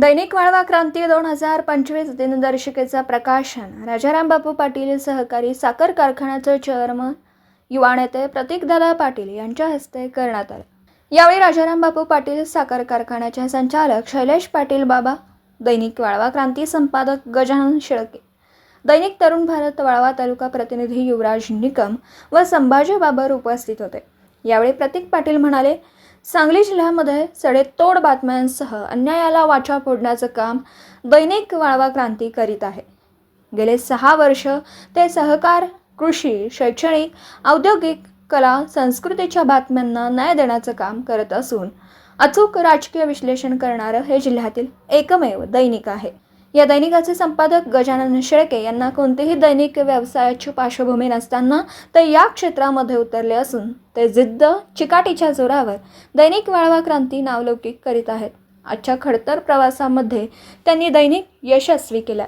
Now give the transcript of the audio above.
दैनिक वाळवा क्रांती दोन हजार पंचवीस दिनदर्शिकेचं प्रकाशन. राजाराम बापू पाटील सहकारी साखर कारखान्याचे चेअरमन युवा नेते प्रतीकदादा पाटील यांच्या हस्ते करण्यात आलं. यावेळी राजाराम बापू पाटील साखर कारखान्याचे संचालक शैलेश पाटील बाबा दैनिक वाळवा क्रांती संपादक गजानन शेळके दैनिक तरुण भारत वाळवा तालुका प्रतिनिधी युवराज निकम व संभाजी बाबर उपस्थित होते. यावेळी प्रतीक पाटील म्हणाले सांगली जिल्ह्यामध्ये सडेतोड बातम्यांसह अन्यायाला वाचा फोडण्याचं काम दैनिक वाळवा क्रांती करीत आहे. गेले सहा वर्ष ते सहकार कृषी शैक्षणिक औद्योगिक कला संस्कृतीच्या बातम्यांना न्याय देण्याचं काम करत असून अचूक राजकीय विश्लेषण करणारं हे जिल्ह्यातील एकमेव दैनिक आहे. या दैनिकाचे संपादक गजानन शेळके यांना कोणतेही दैनिक व्यवसायाची पार्श्वभूमी नसताना ते या क्षेत्रामध्ये उतरले असून ते जिद्द चिकाटीच्या जोरावर दैनिक वाळवा क्रांती नावलौकिक करीत आहेत. आजच्या खडतर प्रवासामध्ये त्यांनी दैनिक यशस्वी केला